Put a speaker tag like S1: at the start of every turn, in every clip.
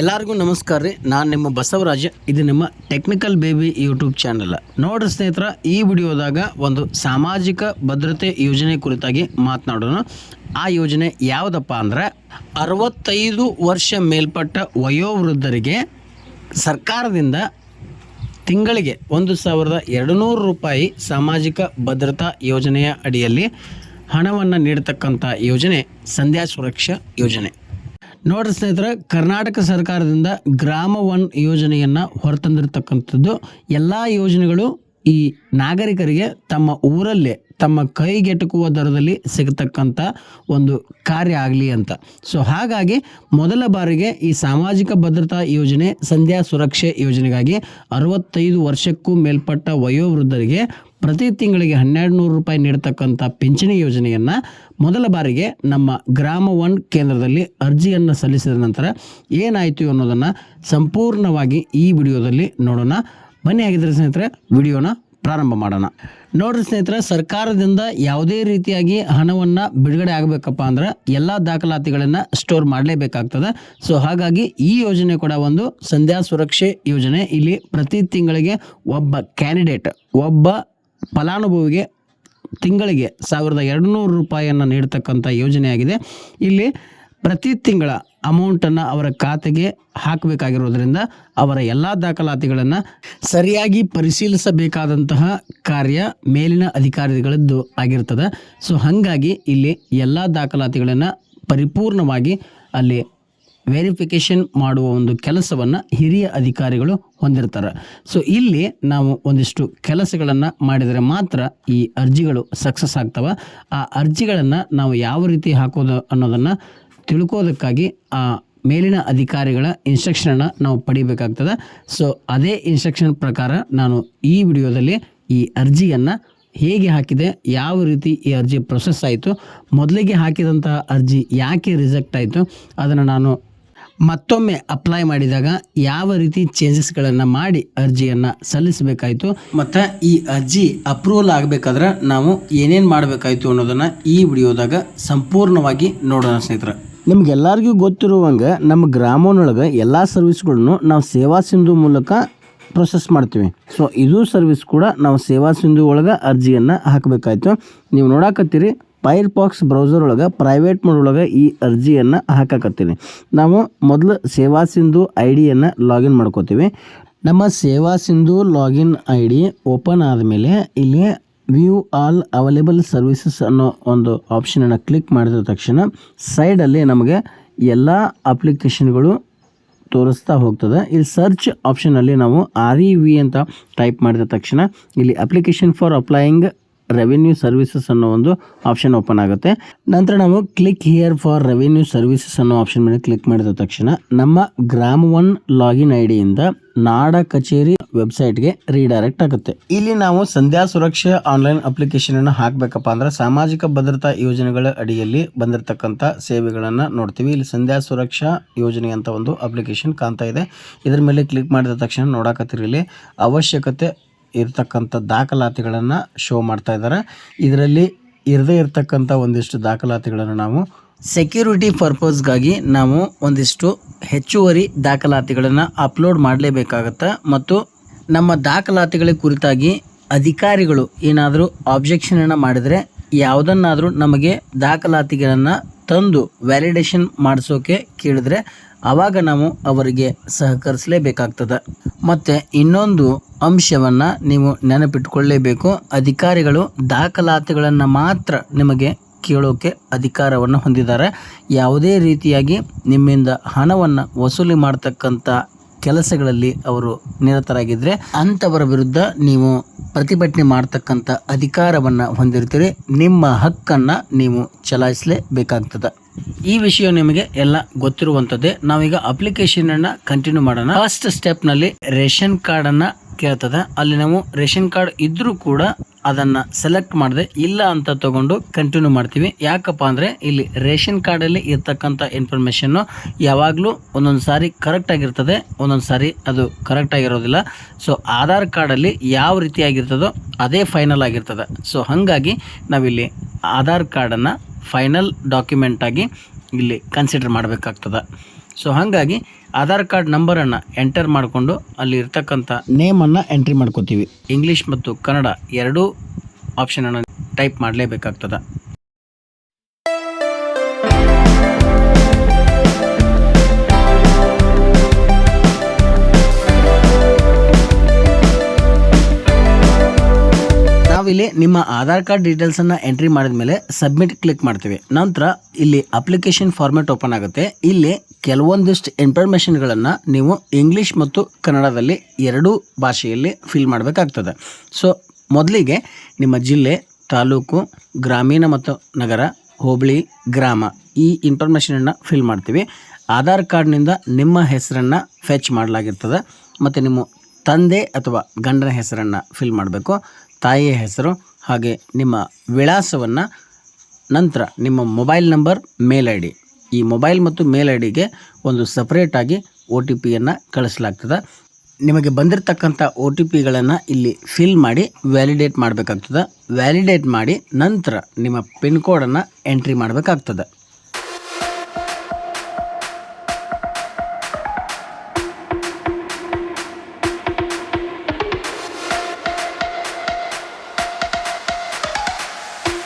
S1: ಎಲ್ಲರಿಗೂ ನಮಸ್ಕಾರ ರೀ. ನಾನು ನಿಮ್ಮ ಬಸವರಾಜ. ಇದು ನಿಮ್ಮ ಟೆಕ್ನಿಕಲ್ ಬೇಬಿ ಯೂಟ್ಯೂಬ್ ಚಾನಲ್ ನೋಡ್ರಿ ಸ್ನೇಹಿತರ, ಈ ವಿಡಿಯೋದಾಗ ಒಂದು ಸಾಮಾಜಿಕ ಭದ್ರತೆ ಯೋಜನೆ ಕುರಿತಾಗಿ ಮಾತನಾಡೋಣ. ಆ ಯೋಜನೆ ಯಾವುದಪ್ಪ ಅಂದ್ರೆ, ಅರವತ್ತೈದು ವರ್ಷ ಮೇಲ್ಪಟ್ಟ ವಯೋವೃದ್ಧರಿಗೆ ಸರ್ಕಾರದಿಂದ ತಿಂಗಳಿಗೆ ಒಂದು ಸಾವಿರದ ಎರಡು ನೂರು ರೂಪಾಯಿ ಸಾಮಾಜಿಕ ಭದ್ರತಾ ಯೋಜನೆಯ ಅಡಿಯಲ್ಲಿ ಹಣವನ್ನು ನೀಡತಕ್ಕಂಥ ಯೋಜನೆ, ಸಂಧ್ಯಾ ಸುರಕ್ಷಾ ಯೋಜನೆ. ನೋಡ್ರಿ ಸ್ನೇಹಿತರೆ, ಕರ್ನಾಟಕ ಸರ್ಕಾರದಿಂದ ಗ್ರಾಮ ಒನ್ ಯೋಜನೆಯನ್ನು ಹೊರತಂದಿರತಕ್ಕಂಥದ್ದು, ಎಲ್ಲ ಯೋಜನೆಗಳು ಈ ನಾಗರಿಕರಿಗೆ ತಮ್ಮ ಊರಲ್ಲೇ, ತಮ್ಮ ಕೈಗೆಟುಕುವ ದರದಲ್ಲಿ ಸಿಗತಕ್ಕಂಥ ಒಂದು ಕಾರ್ಯ ಆಗಲಿ ಅಂತ. ಸೊ ಹಾಗಾಗಿ ಮೊದಲ ಬಾರಿಗೆ ಈ ಸಾಮಾಜಿಕ ಭದ್ರತಾ ಯೋಜನೆ, ಸಂಧ್ಯಾ ಸುರಕ್ಷೆ ಯೋಜನೆಗಾಗಿ ಅರವತ್ತೈದು ವರ್ಷಕ್ಕೂ ಮೇಲ್ಪಟ್ಟ ವಯೋವೃದ್ಧರಿಗೆ ಪ್ರತಿ ತಿಂಗಳಿಗೆ ಹನ್ನೆರಡು ನೂರು ರೂಪಾಯಿ ನೀಡತಕ್ಕಂಥ ಪಿಂಚಣಿ ಯೋಜನೆಯನ್ನು ಮೊದಲ ಬಾರಿಗೆ ನಮ್ಮ ಗ್ರಾಮ ಒನ್ ಕೇಂದ್ರದಲ್ಲಿ ಅರ್ಜಿಯನ್ನು ಸಲ್ಲಿಸಿದ ನಂತರ ಏನಾಯಿತು ಅನ್ನೋದನ್ನು ಸಂಪೂರ್ಣವಾಗಿ ಈ ವಿಡಿಯೋದಲ್ಲಿ ನೋಡೋಣ. ಬನ್ನಿ ಆಗಿದ್ರೆ ಸ್ನೇಹಿತರೆ, ವಿಡಿಯೋನ ಪ್ರಾರಂಭ ಮಾಡೋಣ. ನೋಡ್ರಿ ಸ್ನೇಹಿತರೆ, ಸರ್ಕಾರದಿಂದ ಯಾವುದೇ ರೀತಿಯಾಗಿ ಹಣವನ್ನು ಬಿಡುಗಡೆ ಆಗಬೇಕಪ್ಪ ಅಂದ್ರೆ ಎಲ್ಲ ದಾಖಲಾತಿಗಳನ್ನು ಸ್ಟೋರ್ ಮಾಡಲೇಬೇಕಾಗ್ತದೆ. ಸೊ ಹಾಗಾಗಿ ಈ ಯೋಜನೆ ಕೂಡ ಒಂದು ಸಂಧ್ಯಾ ಸುರಕ್ಷೆ ಯೋಜನೆ. ಇಲ್ಲಿ ಪ್ರತಿ ತಿಂಗಳಿಗೆ ಒಬ್ಬ ಕ್ಯಾಂಡಿಡೇಟ್ ಒಬ್ಬ ಫಲಾನುಭವಿಗೆ ತಿಂಗಳಿಗೆ ಸಾವಿರದ ಎರಡು ನೂರು ರೂಪಾಯಿಯನ್ನು ನೀಡತಕ್ಕಂಥ ಯೋಜನೆಯಾಗಿದೆ. ಇಲ್ಲಿ ಪ್ರತಿ ತಿಂಗಳ ಅಮೌಂಟನ್ನು ಅವರ ಖಾತೆಗೆ ಹಾಕಬೇಕಾಗಿರೋದ್ರಿಂದ ಅವರ ಎಲ್ಲ ದಾಖಲಾತಿಗಳನ್ನು ಸರಿಯಾಗಿ ಪರಿಶೀಲಿಸಬೇಕಾದಂತಹ ಕಾರ್ಯ ಮೇಲಿನ ಅಧಿಕಾರಿಗಳದ್ದು ಆಗಿರ್ತದೆ. ಸೊ ಹಾಗಾಗಿ ಇಲ್ಲಿ ಎಲ್ಲ ದಾಖಲಾತಿಗಳನ್ನು ಪರಿಪೂರ್ಣವಾಗಿ ಅಲ್ಲಿ ವೆರಿಫಿಕೇಷನ್ ಮಾಡುವ ಒಂದು ಕೆಲಸವನ್ನು ಹಿರಿಯ ಅಧಿಕಾರಿಗಳು ಹೊಂದಿರ್ತಾರೆ. ಸೊ ಇಲ್ಲಿ ನಾವು ಒಂದಿಷ್ಟು ಕೆಲಸಗಳನ್ನು ಮಾಡಿದರೆ ಮಾತ್ರ ಈ ಅರ್ಜಿಗಳು ಸಕ್ಸಸ್ ಆಗ್ತವೆ. ಆ ಅರ್ಜಿಗಳನ್ನು ನಾವು ಯಾವ ರೀತಿ ಹಾಕೋದು ಅನ್ನೋದನ್ನು ತಿಳ್ಕೋದಕ್ಕಾಗಿ ಆ ಮೇಲಿನ ಅಧಿಕಾರಿಗಳ ಇನ್ಸ್ಟ್ರಕ್ಷನನ್ನು ನಾವು ಪಡಿಬೇಕಾಗ್ತದೆ. ಸೊ ಅದೇ ಇನ್ಸ್ಟ್ರಕ್ಷನ್ ಪ್ರಕಾರ ನಾನು ಈ ವಿಡಿಯೋದಲ್ಲಿ ಈ ಅರ್ಜಿಯನ್ನು ಹೇಗೆ ಹಾಕಿದೆ, ಯಾವ ರೀತಿ ಈ ಅರ್ಜಿ ಪ್ರೊಸೆಸ್ ಆಯಿತು, ಮೊದಲಿಗೆ ಹಾಕಿದಂತಹ ಅರ್ಜಿ ಯಾಕೆ ರಿಜೆಕ್ಟ್ ಆಯಿತು, ಅದನ್ನು ನಾನು ಮತ್ತೊಮ್ಮೆ ಅಪ್ಲೈ ಮಾಡಿದಾಗ ಯಾವ ರೀತಿ ಚೇಂಜಸ್ಗಳನ್ನು ಮಾಡಿ ಅರ್ಜಿಯನ್ನು ಸಲ್ಲಿಸಬೇಕಾಯಿತು? ಮತ್ತು ಈ ಅರ್ಜಿ ಅಪ್ರೂವಲ್ ಆಗಬೇಕಾದ್ರೆ ನಾವು ಏನೇನು ಮಾಡಬೇಕಾಯಿತು ಅನ್ನೋದನ್ನು ಈ ವಿಡಿಯೋದಾಗ ಸಂಪೂರ್ಣವಾಗಿ ನೋಡೋಣ ಸ್ನೇಹಿತರೆ. ನಿಮ್ಗೆಲ್ಲರಿಗೂ ಗೊತ್ತಿರುವಂಗೆ ನಮ್ಮ ಗ್ರಾಮನೊಳಗೆ ಎಲ್ಲ ಸರ್ವಿಸ್ಗಳನ್ನು ನಾವು ಸೇವಾ ಸಿಂಧು ಮೂಲಕ ಪ್ರೊಸೆಸ್ ಮಾಡ್ತೀವಿ. ಸೊ ಇದು ಸರ್ವಿಸ್ ಕೂಡ ನಾವು ಸೇವಾ ಸಿಂಧು ಒಳಗೆ ಅರ್ಜಿಯನ್ನು ಹಾಕಬೇಕಾಯ್ತು. ನೀವು ನೋಡಕತ್ತೀರಿ ಫೈರ್ ಪಾಕ್ಸ್ ಬ್ರೌಸರ್ ಒಳಗೆ, ಪ್ರೈವೇಟ್ ಮೋಡ್ ಒಳಗೆ ಈ ಅರ್ಜಿಯನ್ನು ಹಾಕಕತ್ತೀನಿ. ನಾವು ಮೊದಲು ಸೇವಾ ಸಿಂಧು ಐ ಡಿಯನ್ನು ಲಾಗಿನ್ ಮಾಡ್ಕೋತೀವಿ. ನಮ್ಮ Seva Sindhu login I D open ಆದಮೇಲೆ ಇಲ್ಲಿ ವ್ಯೂ ಆಲ್ ಅವೈಲೇಬಲ್ ಸರ್ವಿಸಸ್ ಅನ್ನೋ ಒಂದು ಆಪ್ಷನನ್ನು ಕ್ಲಿಕ್ ಮಾಡಿದ ತಕ್ಷಣ ಸೈಡಲ್ಲಿ ನಮಗೆ ಎಲ್ಲ ಅಪ್ಲಿಕೇಶನ್ಗಳು ತೋರಿಸ್ತಾ ಹೋಗ್ತದೆ. ಇಲ್ಲಿ ಸರ್ಚ್ ಆಪ್ಷನಲ್ಲಿ ನಾವು ಆರ್ ಇ ವಿ ಅಂತ ಟೈಪ್ ಮಾಡಿದ ತಕ್ಷಣ ಇಲ್ಲಿ application for applying revenue services ಅನ್ನೋ ಒಂದು ಆಪ್ಷನ್ ಓಪನ್ ಆಗುತ್ತೆ. ನಂತರ ನಾವು click here for revenue services ಅನ್ನೋ ಆಪ್ಷನ್ ಮೇಲೆ ಕ್ಲಿಕ್ ಮಾಡಿದ ತಕ್ಷಣ ನಮ್ಮ ಗ್ರಾಮ ಒನ್ ಲಾಗಿನ್ ಐ ಡಿಯಿಂದ ನಾಡ ಕಚೇರಿ ವೆಬ್ಸೈಟ್ಗೆ ರೀಡೈರೆಕ್ಟ್ ಆಗುತ್ತೆ. ಇಲ್ಲಿ ನಾವು ಸಂಧ್ಯಾ ಸುರಕ್ಷಾ ಆನ್ಲೈನ್ ಅಪ್ಲಿಕೇಶನ್ ಅನ್ನು ಹಾಕಬೇಕಪ್ಪ ಅಂದ್ರೆ ಸಾಮಾಜಿಕ ಭದ್ರತಾ ಯೋಜನೆಗಳ ಅಡಿಯಲ್ಲಿ ಬಂದಿರತಕ್ಕಂಥ ಸೇವೆಗಳನ್ನು ನೋಡ್ತೀವಿ. ಇಲ್ಲಿ ಸಂಧ್ಯಾ ಸುರಕ್ಷಾ ಯೋಜನೆ ಅಂತ ಒಂದು ಅಪ್ಲಿಕೇಶನ್ ಕಾಣ್ತಾ ಇದೆ. ಇದರ ಮೇಲೆ ಕ್ಲಿಕ್ ಮಾಡಿದ ತಕ್ಷಣ ನೋಡಕತ್ತಿರಲಿ ಅವಶ್ಯಕತೆ ಇರ್ತಕ್ಕಂಥ ದಾಖಲಾತಿಗಳನ್ನು ಶೋ ಮಾಡ್ತಾ ಇದ್ದಾರೆ. ಇದರಲ್ಲಿ ಇರದೇ ಇರತಕ್ಕಂಥ ಒಂದಿಷ್ಟು ದಾಖಲಾತಿಗಳನ್ನು ನಾವು ಸೆಕ್ಯೂರಿಟಿ ಪರ್ಪಸ್ಗಾಗಿ ನಾವು ಒಂದಿಷ್ಟು ಹೆಚ್ಚುವರಿ ದಾಖಲಾತಿಗಳನ್ನು ಅಪ್ಲೋಡ್ ಮಾಡಲೇಬೇಕಾಗತ್ತೆ. ಮತ್ತು ನಮ್ಮ ದಾಖಲಾತಿಗಳ ಕುರಿತಾಗಿ ಅಧಿಕಾರಿಗಳು ಏನಾದರೂ ಆಬ್ಜೆಕ್ಷನನ್ನು ಮಾಡಿದರೆ ಯಾವುದನ್ನಾದರೂ ನಮಗೆ ದಾಖಲಾತಿಗಳನ್ನು ತಂದು ವ್ಯಾಲಿಡೇಷನ್ ಮಾಡಿಸೋಕೆ ಕೇಳಿದ್ರೆ ಆವಾಗ ನಾವು ಅವರಿಗೆ ಸಹಕರಿಸಲೇಬೇಕಾಗ್ತದೆ. ಮತ್ತು ಇನ್ನೊಂದು ಅಂಶವನ್ನು ನೀವು ನೆನಪಿಟ್ಕೊಳ್ಳೇಬೇಕು. ಅಧಿಕಾರಿಗಳು ದಾಖಲಾತಿಗಳನ್ನು ಮಾತ್ರ ನಿಮಗೆ ಕೇಳೋಕೆ ಅಧಿಕಾರವನ್ನು ಹೊಂದಿದ್ದಾರೆ. ಯಾವುದೇ ರೀತಿಯಾಗಿ ನಿಮ್ಮಿಂದ ಹಣವನ್ನು ವಸೂಲಿ ಮಾಡ್ತಕ್ಕಂಥ ಕೆಲಸಗಳಲ್ಲಿ ಅವರು ನಿರತರಾಗಿದ್ದರೆ ಅಂಥವರ ವಿರುದ್ಧ ನೀವು ಪ್ರತಿಭಟನೆ ಮಾಡ್ತಕ್ಕಂಥ ಅಧಿಕಾರವನ್ನು ಹೊಂದಿರ್ತೀರಿ. ನಿಮ್ಮ ಹಕ್ಕನ್ನು ನೀವು ಚಲಾಯಿಸಲೇಬೇಕಾಗ್ತದೆ. ಈ ವಿಷಯ ನಿಮಗೆ ಎಲ್ಲ ಗೊತ್ತಿರುವಂಥದ್ದೇ. ನಾವೀಗ ಅಪ್ಲಿಕೇಶನನ್ನು ಕಂಟಿನ್ಯೂ ಮಾಡೋಣ. ಫಸ್ಟ್ ಸ್ಟೆಪ್ನಲ್ಲಿ ರೇಷನ್ ಕಾರ್ಡನ್ನು ಕೇಳ್ತದೆ. ಅಲ್ಲಿ ನಾವು ರೇಷನ್ ಕಾರ್ಡ್ ಇದ್ರೂ ಕೂಡ ಅದನ್ನ ಸೆಲೆಕ್ಟ್ ಮಾಡದೆ ಇಲ್ಲ ಅಂತ ತಗೊಂಡು ಕಂಟಿನ್ಯೂ ಮಾಡ್ತೀವಿ. ಯಾಕಪ್ಪ ಅಂದ್ರೆ ಇಲ್ಲಿ ರೇಷನ್ ಕಾರ್ಡಲ್ಲಿ ಇರ್ತಕ್ಕಂಥ ಇನ್ಫಾರ್ಮೇಷನ್ನು ಯಾವಾಗಲೂ ಒಂದೊಂದು ಸಾರಿ ಕರೆಕ್ಟ್ ಆಗಿರ್ತದೆ, ಒಂದೊಂದು ಸಾರಿ ಅದು ಕರೆಕ್ಟ್ ಆಗಿರೋದಿಲ್ಲ. ಸೊ ಆಧಾರ್ ಕಾರ್ಡಲ್ಲಿ ಯಾವ ರೀತಿಯಾಗಿರ್ತದೋ ಅದೇ ಫೈನಲ್ ಆಗಿರ್ತದೆ. ಸೊ ಹಾಗಾಗಿ ನಾವಿಲ್ಲಿ ಆಧಾರ್ ಕಾರ್ಡನ್ನು ಫೈನಲ್ ಡಾಕ್ಯುಮೆಂಟ್ ಆಗಿ ಇಲ್ಲಿ ಕನ್ಸಿಡರ್ ಮಾಡಬೇಕಾಗ್ತದೆ. ಸೊ ಹಾಗಾಗಿ ಆಧಾರ್ ಕಾರ್ಡ್ ನಂಬರನ್ನು ಎಂಟರ್ ಮಾಡಿಕೊಂಡು ಅಲ್ಲಿ ಇರ್ತಕ್ಕಂಥ ನೇಮನ್ನು ಎಂಟ್ರಿ ಮಾಡ್ಕೋತೀವಿ. ಇಂಗ್ಲೀಷ್ ಮತ್ತು ಕನ್ನಡ ಎರಡೂ ಆಪ್ಷನನ್ನು ಟೈಪ್ ಮಾಡಲೇಬೇಕಾಗ್ತದೆ. ನಿಮ್ಮ ಆಧಾರ್ ಕಾರ್ಡ್ ಡೀಟೇಲ್ಸನ್ನು ಎಂಟ್ರಿ ಮಾಡಿದ ಮೇಲೆ ಸಬ್ಮಿಟ್ ಕ್ಲಿಕ್ ಮಾಡ್ತೀವಿ. ನಂತರ ಇಲ್ಲಿ ಅಪ್ಲಿಕೇಶನ್ ಫಾರ್ಮೆಟ್ ಓಪನ್ ಆಗುತ್ತೆ. ಇಲ್ಲಿ ಕೆಲವೊಂದಿಷ್ಟು ಇನ್ಫಾರ್ಮೇಷನ್ಗಳನ್ನು ನೀವು ಇಂಗ್ಲಿಷ್ ಮತ್ತು ಕನ್ನಡದಲ್ಲಿ ಎರಡೂ ಭಾಷೆಯಲ್ಲಿ ಫಿಲ್ ಮಾಡಬೇಕಾಗ್ತದೆ. ಸೊ ಮೊದಲಿಗೆ ನಿಮ್ಮ ಜಿಲ್ಲೆ, ತಾಲೂಕು, ಗ್ರಾಮೀಣ ಮತ್ತು ನಗರ, ಹೋಬಳಿ, ಗ್ರಾಮ ಈ ಇನ್ಫಾರ್ಮೇಷನನ್ನು ಫಿಲ್ ಮಾಡ್ತೀವಿ. ಆಧಾರ್ ಕಾರ್ಡ್ನಿಂದ ನಿಮ್ಮ ಹೆಸರನ್ನು ಫೆಚ್ ಮಾಡಲಾಗಿರ್ತದೆ. ಮತ್ತು ನಿಮ್ಮ ತಂದೆ ಅಥವಾ ಗಂಡನ ಹೆಸರನ್ನು ಫಿಲ್ ಮಾಡಬೇಕು. ತಾಯಿಯ ಹೆಸರು ಹಾಗೆ ನಿಮ್ಮ ವಿಳಾಸವನ್ನು ನಂತರ ನಿಮ್ಮ mobile number, mail I D ಈ ಮೊಬೈಲ್ ಮತ್ತು ಮೇಲ್ ಐ ಡಿಗೆ ಒಂದು ಸಪ್ರೇಟಾಗಿ ಒ ಟಿ ಪಿಯನ್ನು ಕಳಿಸಲಾಗ್ತದೆ. ನಿಮಗೆ ಬಂದಿರತಕ್ಕಂಥ ಒ ಟಿ ಪಿಗಳನ್ನು ಇಲ್ಲಿ ಫಿಲ್ ಮಾಡಿ ವ್ಯಾಲಿಡೇಟ್ ಮಾಡಬೇಕಾಗ್ತದೆ. ವ್ಯಾಲಿಡೇಟ್ ಮಾಡಿ ನಂತರ ನಿಮ್ಮ ಪಿನ್ ಕೋಡನ್ನು ಎಂಟ್ರಿ ಮಾಡಬೇಕಾಗ್ತದೆ.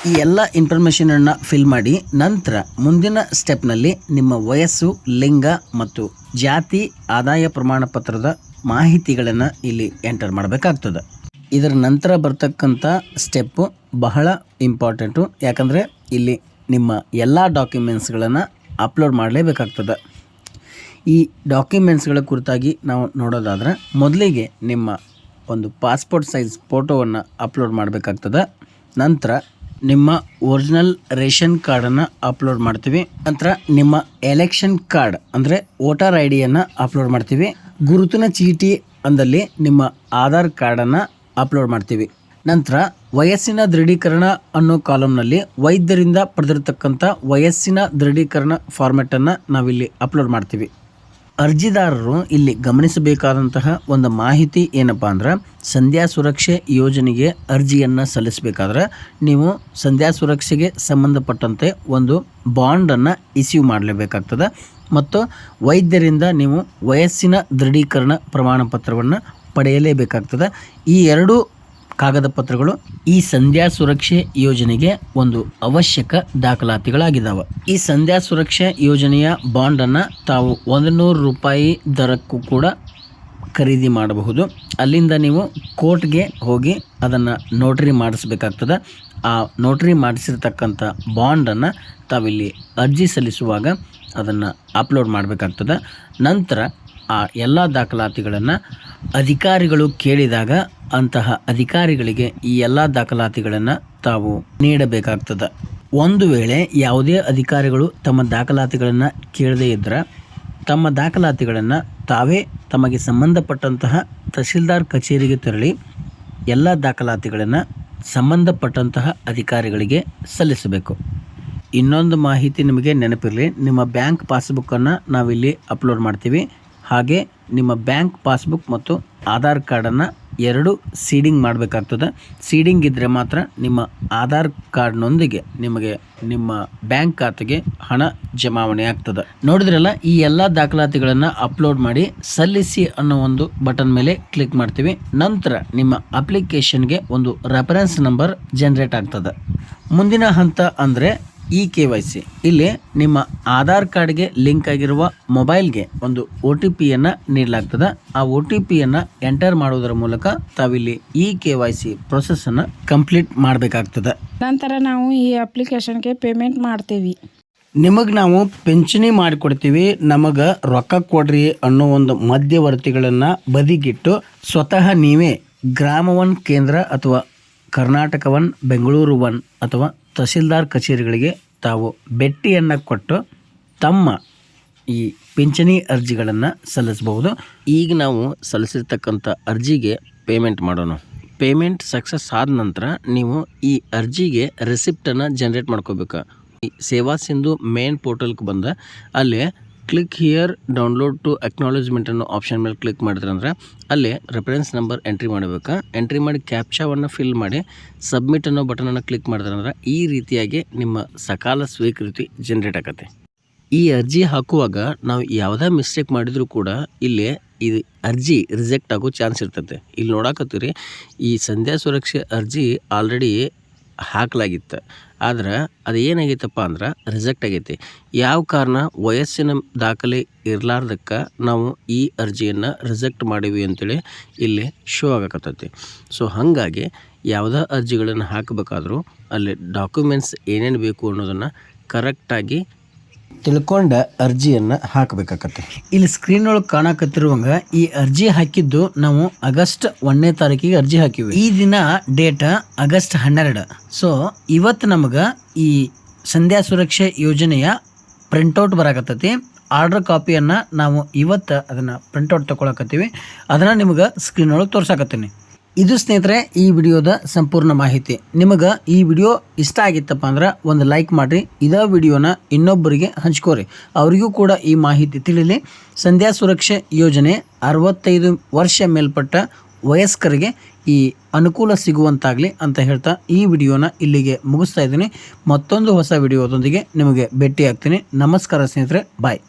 S1: ಈ ಎಲ್ಲ ಇನ್ಫಾರ್ಮೇಷನನ್ನು ಫಿಲ್ ಮಾಡಿ, ನಂತರ ಮುಂದಿನ ಸ್ಟೆಪ್ನಲ್ಲಿ ನಿಮ್ಮ ವಯಸ್ಸು, ಲಿಂಗ ಮತ್ತು ಜಾತಿ ಆದಾಯ ಪ್ರಮಾಣ ಪತ್ರದ ಮಾಹಿತಿಗಳನ್ನು ಇಲ್ಲಿ ಎಂಟರ್ ಮಾಡಬೇಕಾಗ್ತದೆ. ಇದರ ನಂತರ ಬರ್ತಕ್ಕಂಥ ಸ್ಟೆಪ್ಪು ಬಹಳ ಇಂಪಾರ್ಟೆಂಟು ಯಾಕಂದರೆ ಇಲ್ಲಿ ನಿಮ್ಮ ಎಲ್ಲ ಡಾಕ್ಯುಮೆಂಟ್ಸ್ಗಳನ್ನು ಅಪ್ಲೋಡ್ ಮಾಡಲೇಬೇಕಾಗ್ತದೆ. ಈ ಡಾಕ್ಯುಮೆಂಟ್ಸ್ಗಳ ಕುರಿತಾಗಿ ನಾವು ನೋಡೋದಾದರೆ, ಮೊದಲಿಗೆ ನಿಮ್ಮ ಒಂದು ಪಾಸ್ಪೋರ್ಟ್ ಸೈಜ್ ಫೋಟೋವನ್ನು ಅಪ್ಲೋಡ್ ಮಾಡಬೇಕಾಗ್ತದೆ. ನಂತರ ನಿಮ್ಮ ಒರಿಜಿನಲ್ ರೇಷನ್ ಕಾರ್ಡನ್ನು ಅಪ್ಲೋಡ್ ಮಾಡ್ತೀವಿ. ನಂತರ ನಿಮ್ಮ ಎಲೆಕ್ಷನ್ ಕಾರ್ಡ್, ಅಂದರೆ ವೋಟರ್ ಐ ಡಿಯನ್ನು ಅಪ್ಲೋಡ್ ಮಾಡ್ತೀವಿ. ಗುರುತಿನ ಚೀಟಿ ಅಂದಲ್ಲಿ ನಿಮ್ಮ ಆಧಾರ್ ಕಾರ್ಡನ್ನು ಅಪ್ಲೋಡ್ ಮಾಡ್ತೀವಿ. ನಂತರ ವಯಸ್ಸಿನ ದೃಢೀಕರಣ ಅನ್ನೋ ಕಾಲಮ್ನಲ್ಲಿ ವೈದ್ಯರಿಂದ ಪಡೆದಿರತಕ್ಕಂಥ ವಯಸ್ಸಿನ ದೃಢೀಕರಣ ಫಾರ್ಮೆಟನ್ನು ನಾವಿಲ್ಲಿ ಅಪ್ಲೋಡ್ ಮಾಡ್ತೀವಿ. ಅರ್ಜಿದಾರರು ಇಲ್ಲಿ ಗಮನಿಸಬೇಕಾದಂತಹ ಒಂದು ಮಾಹಿತಿ ಏನಪ್ಪ ಅಂದ್ರೆ ಸಂಧ್ಯಾ ಸುರಕ್ಷೆ ಯೋಜನೆಗೆ ಅರ್ಜಿಯನ್ನು ಸಲ್ಲಿಸಬೇಕಾದ್ರೆ ನೀವು ಸಂಧ್ಯಾ ಸುರಕ್ಷೆಗೆ ಸಂಬಂಧಪಟ್ಟಂತೆ ಒಂದು ಬಾಂಡನ್ನು ಇಸ್ಯೂ ಮಾಡಲೇಬೇಕಾಗ್ತದೆ. ಮತ್ತು ವೈದ್ಯರಿಂದ ನೀವು ವಯಸ್ಸಿನ ದೃಢೀಕರಣ ಪ್ರಮಾಣಪತ್ರವನ್ನು ಪಡೆಯಲೇಬೇಕಾಗ್ತದೆ. ಈ ಎರಡು ಕಾಗದ ಪತ್ರಗಳು ಈ ಸಂಧ್ಯಾ ಸುರಕ್ಷೆ ಯೋಜನೆಗೆ ಒಂದು ಅವಶ್ಯಕ ದಾಖಲಾತಿಗಳಾಗಿದ್ದಾವೆ ಈ ಸಂಧ್ಯಾ ಸುರಕ್ಷೆ ಯೋಜನೆಯ ಬಾಂಡನ್ನು ತಾವು ಒಂದು ನೂರು ರೂಪಾಯಿ ದರಕ್ಕೂ ಕೂಡ ಖರೀದಿ ಮಾಡಬಹುದು. ಅಲ್ಲಿಂದ ನೀವು ಕೋರ್ಟ್ಗೆ ಹೋಗಿ ಅದನ್ನು ನೋಟ್ರಿ ಮಾಡಿಸ್ಬೇಕಾಗ್ತದೆ. ಆ ನೋಟ್ರಿ ಮಾಡಿಸಿರ್ತಕ್ಕಂಥ ಬಾಂಡನ್ನು ತಾವಿಲ್ಲಿ ಅರ್ಜಿ ಸಲ್ಲಿಸುವಾಗ ಅದನ್ನು ಅಪ್ಲೋಡ್ ಮಾಡಬೇಕಾಗ್ತದೆ. ನಂತರ ಆ ಎಲ್ಲ ದಾಖಲಾತಿಗಳನ್ನು ಅಧಿಕಾರಿಗಳು ಕೇಳಿದಾಗ ಅಂತಹ ಅಧಿಕಾರಿಗಳಿಗೆ ಈ ಎಲ್ಲ ದಾಖಲಾತಿಗಳನ್ನು ತಾವು ನೀಡಬೇಕಾಗ್ತದೆ. ಒಂದು ವೇಳೆ ಯಾವುದೇ ಅಧಿಕಾರಿಗಳು ತಮ್ಮ ದಾಖಲಾತಿಗಳನ್ನು ಕೇಳದೇ ಇದ್ದರೆ ತಮ್ಮ ದಾಖಲಾತಿಗಳನ್ನು ತಾವೇ ತಮಗೆ ಸಂಬಂಧಪಟ್ಟಂತಹ ತಹಸೀಲ್ದಾರ್ ಕಚೇರಿಗೆ ತೆರಳಿ ಎಲ್ಲ ದಾಖಲಾತಿಗಳನ್ನು ಸಂಬಂಧಪಟ್ಟಂತಹ ಅಧಿಕಾರಿಗಳಿಗೆ ಸಲ್ಲಿಸಬೇಕು. ಇನ್ನೊಂದು ಮಾಹಿತಿ ನಿಮಗೆ ನೆನಪಿರಲಿ, ನಿಮ್ಮ ಬ್ಯಾಂಕ್ ಪಾಸ್ಬುಕ್ಕನ್ನು ನಾವಿಲ್ಲಿ ಅಪ್ಲೋಡ್ ಮಾಡ್ತೀವಿ. ಹಾಗೆ ನಿಮ್ಮ ಬ್ಯಾಂಕ್ ಪಾಸ್ಬುಕ್ ಮತ್ತು ಆಧಾರ್ ಕಾರ್ಡನ್ನು ಎರಡು ಸೀಡಿಂಗ್ ಮಾಡಬೇಕಾಗ್ತದೆ. ಸೀಡಿಂಗ್ ಇದ್ದರೆ ಮಾತ್ರ ನಿಮ್ಮ ಆಧಾರ್ ಕಾರ್ಡ್ನೊಂದಿಗೆ ನಿಮಗೆ ನಿಮ್ಮ ಬ್ಯಾಂಕ್ ಖಾತೆಗೆ ಹಣ ಜಮಾವಣೆ ಆಗ್ತದೆ. ನೋಡಿದ್ರಲ್ಲ, ಈ ಎಲ್ಲ ದಾಖಲಾತಿಗಳನ್ನು ಅಪ್ಲೋಡ್ ಮಾಡಿ ಸಲ್ಲಿಸಿ ಅನ್ನೋ ಒಂದು ಬಟನ್ ಮೇಲೆ ಕ್ಲಿಕ್ ಮಾಡ್ತೀವಿ. ನಂತರ ನಿಮ್ಮ ಅಪ್ಲಿಕೇಶನ್ಗೆ ಒಂದು ರೆಫರೆನ್ಸ್ ನಂಬರ್ ಜನರೇಟ್ ಆಗ್ತದೆ. ಮುಂದಿನ ಹಂತ ಅಂದರೆ ಇ ಕೆ ವೈ ಸಿ ಇಲ್ಲಿ ನಿಮ್ಮ ಆಧಾರ್ ಕಾರ್ಡ್ಗೆ ಲಿಂಕ್ ಆಗಿರುವ ಮೊಬೈಲ್ಗೆ ಒಂದು ಒ ಟಿ ಪಿಯನ್ನು ನೀಡಲಾಗ್ತದೆ. ಆ ಒ ಟಿ ಪಿಯನ್ನು ಎಂಟರ್ ಮಾಡೋದರ ಮೂಲಕ ತಾವಿಲ್ಲಿ ಇ ಕೆ ವೈ ಸಿ ಪ್ರೊಸೆಸನ್ನು ಕಂಪ್ಲೀಟ್ ಮಾಡಬೇಕಾಗ್ತದೆ.
S2: ನಂತರ ನಾವು ಈ ಅಪ್ಲಿಕೇಶನ್ಗೆ ಪೇಮೆಂಟ್ ಮಾಡ್ತೀವಿ.
S1: ನಿಮಗೆ ನಾವು ಪಿಂಚಣಿ ಮಾಡಿಕೊಡ್ತೀವಿ. ನಮಗೆ ರೊಕ್ಕ ಕೊಡ್ರಿ ಅನ್ನೋ ಒಂದು ಮಧ್ಯವರ್ತಿಗಳನ್ನು ಬದಿಗಿಟ್ಟು ಸ್ವತಃ ನೀವೇ ಗ್ರಾಮ ಒನ್ ಕೇಂದ್ರ ಅಥವಾ ಕರ್ನಾಟಕ ಒನ್ ಬೆಂಗಳೂರು ಒನ್ ಅಥವಾ ತಹಸೀಲ್ದಾರ್ ಕಚೇರಿಗಳಿಗೆ ತಾವು ಭೇಟಿಯನ್ನು ಕೊಟ್ಟು ತಮ್ಮ ಈ ಪಿಂಚಣಿ ಅರ್ಜಿಗಳನ್ನು ಸಲ್ಲಿಸಬಹುದು. ಈಗ ನಾವು ಸಲ್ಲಿಸಿರ್ತಕ್ಕಂಥ ಅರ್ಜಿಗೆ ಪೇಮೆಂಟ್ ಮಾಡೋಣ. ಪೇಮೆಂಟ್ ಸಕ್ಸಸ್ ಆದ ನಂತರ ನೀವು ಈ ಅರ್ಜಿಗೆ ರೆಸಿಪ್ಟನ್ನು ಜನ್ರೇಟ್ ಮಾಡ್ಕೋಬೇಕು. ಈ ಸೇವಾ ಸಿಂಧು ಮೇನ್ ಪೋರ್ಟಲ್ಗೆ ಬಂದ, ಅಲ್ಲಿ click here download to acknowledgement ಅನ್ನೋ ಆಪ್ಷನ್ ಮೇಲೆ ಕ್ಲಿಕ್ ಮಾಡಿದ್ರೆ ಅಂದ್ರೆ ಅಲ್ಲಿ ರೆಫರೆನ್ಸ್ ನಂಬರ್ ಎಂಟ್ರಿ ಮಾಡಬೇಕು. ಎಂಟ್ರಿ ಮಾಡಿ ಕ್ಯಾಪ್ಚಾವನ್ನು ಫಿಲ್ ಮಾಡಿ ಸಬ್ಮಿಟ್ ಅನ್ನೋ ಬಟನನ್ನು ಕ್ಲಿಕ್ ಮಾಡಿದ್ರೆ ಅಂದ್ರೆ ಈ ರೀತಿಯಾಗಿ ನಿಮ್ಮ ಸಕಾಲ ಸ್ವೀಕೃತಿ ಜನ್ರೇಟ್ ಆಗುತ್ತೆ. ಈ ಅರ್ಜಿ ಹಾಕುವಾಗ ನಾವು ಯಾವುದೇ ಮಿಸ್ಟೇಕ್ ಮಾಡಿದರೂ ಕೂಡ ಇಲ್ಲಿ ಇದು ಅರ್ಜಿ ರಿಜೆಕ್ಟ್ ಆಗೋ ಚಾನ್ಸ್ ಇರ್ತದೆ ಇಲ್ಲಿ ನೋಡಾಕತ್ತೀರಿ, ಈ ಸಂಧ್ಯಾ ಸುರಕ್ಷೆ ಅರ್ಜಿ ಆಲ್ರೆಡಿ ಹಾಕಲಾಗಿತ್ತು. ಆದ್ರೆ ಅದು ಏನಾಗೈತಪ್ಪ ಅಂದ್ರೆ ರಿಜೆಕ್ಟ್ ಆಗೈತಿ. ಯಾವ ಕಾರಣ ವಯಸ್ಸಿನ ದಾಖಲೆ ಇರಲಾರ್ದಕ್ಕೆ ನಾವು ಈ ಅರ್ಜಿಯನ್ನು ರಿಜೆಕ್ಟ್ ಮಾಡೀವಿ ಅಂತೇಳಿ ಇಲ್ಲಿ ಶೋ ಆಗಕತ್ತೈತಿ. ಸೊ ಹಾಗಾಗಿ ಯಾವುದೇ ಅರ್ಜಿಗಳನ್ನು ಹಾಕಬೇಕಾದ್ರೂ ಅಲ್ಲಿ ಡಾಕ್ಯುಮೆಂಟ್ಸ್ ಏನೇನು ಬೇಕು ಅನ್ನೋದನ್ನು ಕರೆಕ್ಟಾಗಿ ತಿಳ್ಕೊಂಡ ಅರ್ಜಿಯನ್ನು ಹಾಕಬೇಕಾಗತ್ತೆ ಇಲ್ಲಿ ಸ್ಕ್ರೀನ್ ಒಳಗೆ ಕಾಣಕತ್ತಿರುವಂಗ ಈ ಅರ್ಜಿ ಹಾಕಿದ್ದು ನಾವು ಆಗಸ್ಟ್ ಒಂದನೇ ತಾರೀಕಿಗೆ ಅರ್ಜಿ ಹಾಕಿವಿ. ಈ ದಿನ ಡೇಟ್ ಆಗಸ್ಟ್ ಹನ್ನೆರಡು. ಸೊ ಇವತ್ತು ನಮಗೆ ಈ ಸಂಧ್ಯಾ ಸುರಕ್ಷೆ ಯೋಜನೆಯ ಪ್ರಿಂಟೌಟ್ ಬರಾಕತ್ತೈತಿ. ಆರ್ಡರ್ ಕಾಪಿಯನ್ನು ನಾವು ಇವತ್ತು ಅದನ್ನು ಪ್ರಿಂಟೌಟ್ ತಗೊಳಕತ್ತೀವಿ ಅದನ್ನು ನಿಮಗೆ ಸ್ಕ್ರೀನ್ ಒಳಗೆ ತೋರ್ಸಾಕತ್ತೀನಿ. ಇದು ಸ್ನೇಹಿತರೆ, ಈ ವಿಡಿಯೋದ ಸಂಪೂರ್ಣ ಮಾಹಿತಿ. ನಿಮಗೆ ಈ ವಿಡಿಯೋ ಇಷ್ಟ ಆಗಿತ್ತಪ್ಪ ಅಂದ್ರೆ ಒಂದು ಲೈಕ್ ಮಾಡಿರಿ, ಇದೇ ವಿಡಿಯೋನ ಇನ್ನೊಬ್ಬರಿಗೆ ಹಂಚ್ಕೋರಿ. ಅವರಿಗೂ ಕೂಡ ಈ ಮಾಹಿತಿ ತಿಳಿಲಿ. ಸಂಧ್ಯಾ ಸುರಕ್ಷೆ ಯೋಜನೆ ಅರವತ್ತೈದು ವರ್ಷ ಮೇಲ್ಪಟ್ಟ ವಯಸ್ಕರಿಗೆ ಈ ಅನುಕೂಲ ಸಿಗುವಂತಾಗಲಿ ಅಂತ ಹೇಳ್ತಾ ಈ ವಿಡಿಯೋನ ಇಲ್ಲಿಗೆ ಮುಗಿಸ್ತಾ ಇದ್ದೀನಿ. ಮತ್ತೊಂದು ಹೊಸ ವಿಡಿಯೋದೊಂದಿಗೆ ನಿಮಗೆ ಭೇಟಿ ಆಗ್ತೀನಿ ನಮಸ್ಕಾರ ಸ್ನೇಹಿತರೆ, ಬಾಯ್.